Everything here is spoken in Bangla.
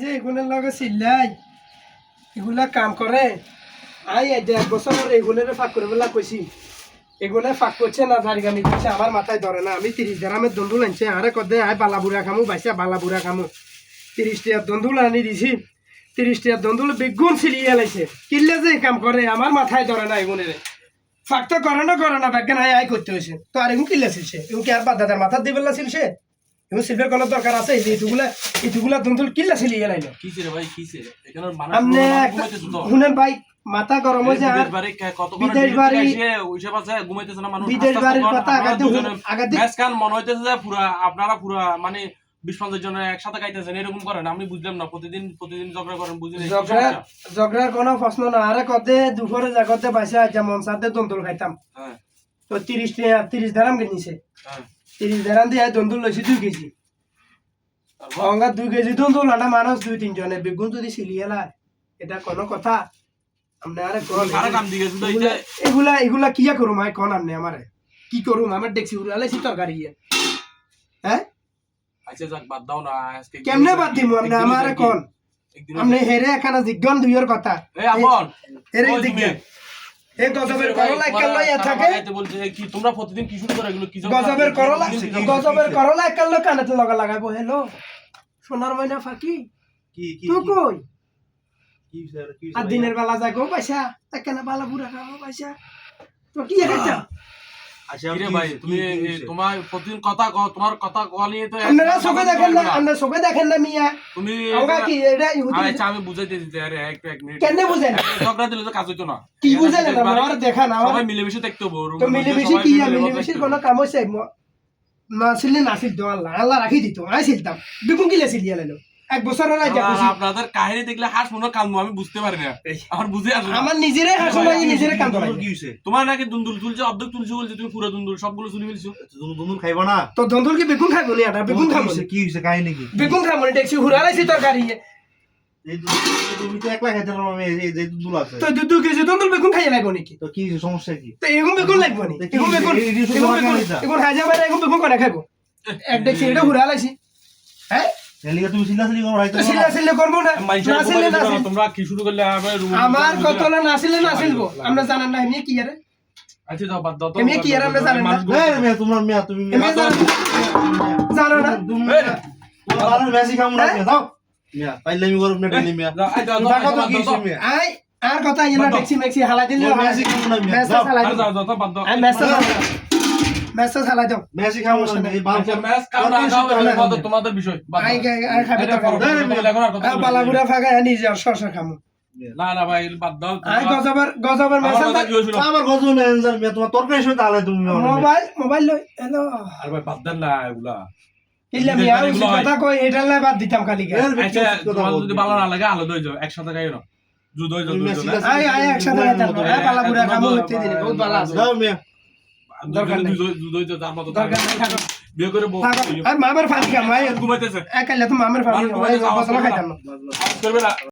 যে এগুলোর লগে চিল্লাই, এগুলা কাম করে আই এক বছর এগুলোর ফাঁক করে বলা কইছি এগুলো ফাঁক করছে না ধারি গামি করছে আমার মাথায় ধরে না। আমি তিরিশ গ্রামের দন্দুল আনছে আরে কদে আয় বালা বুড়া খামু বাইসা বালা বুড়া খামু তিরিশ টাকার দন্দুল আনি দিছি। তিরিশ টাকার দন্দুল বেগুন ছিলিয়ে লাইছে। কিনলে যে কাম করে আমার মাথায় ধরে না এগুনের ফাঁক তো করে না করে না ব্যাগে নাই আয় করতে হয়েছে তো আর এগুন কিনলে ছিলছে এগুন কি আর বাদ দাদার মাথার দিবেলা ছিলছে এগুন সিলভার কলার দরকার আছে এই যে এটুগুলা এটুগুলা দন্দুল কিনলে ছিলিয়ে লাইলো কিসে রে ভাই কিসে এখানে মানুষ আপনি ঘুমাইতেছে তো। শুনেন ভাই মাথা গরম হয়েছে আর বিদেশ বাড়ি কত ওইসব আছে ঘুমাইতেছে না মানুষ। বিদেশ বাড়ির কথা ম্যাচ কান মনে হইতেছে যে পুরা আপনারা পুরা মানে বিশ পঞ্চাশ জন একসাথে খাইতেছেন এরকম করেন আমি বুঝলাম না প্রতিদিন প্রতিদিন ঝগড়া করেন বুঝলেন ঝগড়ার কোনো প্রশ্ন না আরে কদে দুপুরে যা জাগতে বাইসে যেমন সাথে দন্দুল খাইতাম। হ্যাঁ। তো তিরিশ তিরিশ ধারাম কিনিছে হ্যাঁ। তিরিশ ধারাম দিয়ে দন্দুল লইছি দুই কেজি? অঙ্গা দুই কেজি দন্দুল আনা মানুষ দুই তিনজনে বেগুন যদি সিলিয়েলা এটা কোনো কথা। এগুলা- এগুলা কিয়া করুম কোন আপনি আমারে? কি করুম আমার দেখছি উড়ালাইছি তরকারি ইয়ে। হ্যাঁ? আচ্ছা যাক বাদ দাও না কেমনে বাদ দিমু একদিন আমারে? কোন? একদিন হেরে এখানে জিজ্ঞান দুইয়ের কথা। হেরে জিজ্ঞান। এই গজবের করলা তোমার লইয়া থাকে। কি তোমরা প্রতিদিন কি শুরু করো এগুলো? কি গজবের করলা প্রতিদিন কি ঝগড়া? গজবের করলা একাল লই কানেতে লগা লাগাবো হেলো সোনার ময়না ফাঁকি? কি কি তো কই? কি স্যার কি আর দিনের বেলা যাগো পয়সা এখানে বালা বুড়া খাব পয়সা তো কি আচ্ছা কিরে ভাই তুমি এ- তোমার প্রতিদিন কথা কও তোমার কথা কওয়া নিয়ে তো আপনারা চোখে দেখেন না আপনারা চোখে দেখেন না মিয়া। তুমি কি এটা ইহুদি আচ্ছা আমি বুঝাইতে দিতে আরে এক এক মিনিট। কেনে বুঝেন? এক- ঝগড়া দিলে তো কাজ হইতো না। কি বুঝেন? এখানে আমার বাড়ি- দেখা না সবাই মিলেমিশে দেখতে হব তো মিলেমিশি কি মিলেমিশির কোনো কাম হয়েছে নাছিল নাছিল তো আল্লাহ আল্লাহ রাখি দিত আই ছিলতাম বিপুন কিলে ছিলিয়ে লাইলো। এক বছর হলো আইতা খুশি। আপনাদের কাহিনী দেখলে হাস মনে কান্দবো আমি বুঝতে পারি না। আমার বুঝে আসে আমার নিজেরে হাসো লাগি নিজেরে কাম কি হইছে? তোমার নাকি দুন্দুল তুলছে অর্ধেক তুলছে বলছে তুমি পুরো দুন্দুল সবগুলো তুলে ফেলছো দুনুন খাইবা না। তো ধন্দুল কি বেগুন খাইবো নি? এটা বেগুন খাব কি হইছে? কাহিনী কি? বেগুন খাব নি দেখছি হুরালাইছি তরকারি। এই দুনুন- তুমি তো একলা খাইতে পারো আমি এই যে দুল আছে। তো দু দু কেজি ধন্দুল বেগুন খাইয়ে লাগবো নাকি? তো কি সমস্যা কি? তো এগুন বেগুন লাগবো নি এগুন বেগুন এগুন এগুন বেগুন খাইবো? এক দেখছি এটা হুরালাইছি হ্যাঁ? আমার কত না। না সিলে না সিলবো? আমরা জানেন না এমনি কি আরে আচ্ছা দাও বাদ দাও এমনি কি আর আমরা জানি না? এই মিয়া তোমার মিয়া তুমি এমনি জানো না? তুমি এই, তোমার বাবার না দাও মিয়া পাইলে আমি করব না ডেলি মিয়া দাও, এই দাও, দাও, টাকা তো কি দাও, হইছে দাও। মিয়া? আই আর কথা ইনা দেখছি মেক্সি হালাই দিলে মেসেজ দাও, দাও, বাদ দাও। মেসেজ মেসেজ হালাই দাও। মেসি খামু না মিয়া এই বাল ম্যাচ খাও না খাও, এটা তোমাদের- তোমাদের বিষয়? আই আই খাবে তো। বালাগুড়া শশা খামু। না না ভাই বাদ দাও আই গজবের গজবের আমার মেসেজ কথা কি হয়েছিল? আমার গজল ম্যানেজার মিয়া তোমার তরকারি সঙ্গে আলাই তুমি মোবাইল মোবাইল লই হ্যালো। আর ভাই বাদ দেন না এগুলা। ইল্লা মিয়া কথা কই এটা লাই বাদ দিতাম খালি গে। এর আচ্ছা তোমার যদি ভালো না লাগে আলাদা যাও একসাথে খাই না। জুদ হয়ে যাও তুমি দুইজনে। মেসি- আই আই একসাথে খাইতাম আই বালাগুড়া খামু হইতে দিলে বহুত ভালো আছে। দাও মিয়া। মামের ফাঁকি খাম আই ঘুমাইতেছে আই কাইলে তো মামের ফাঁকি করবে না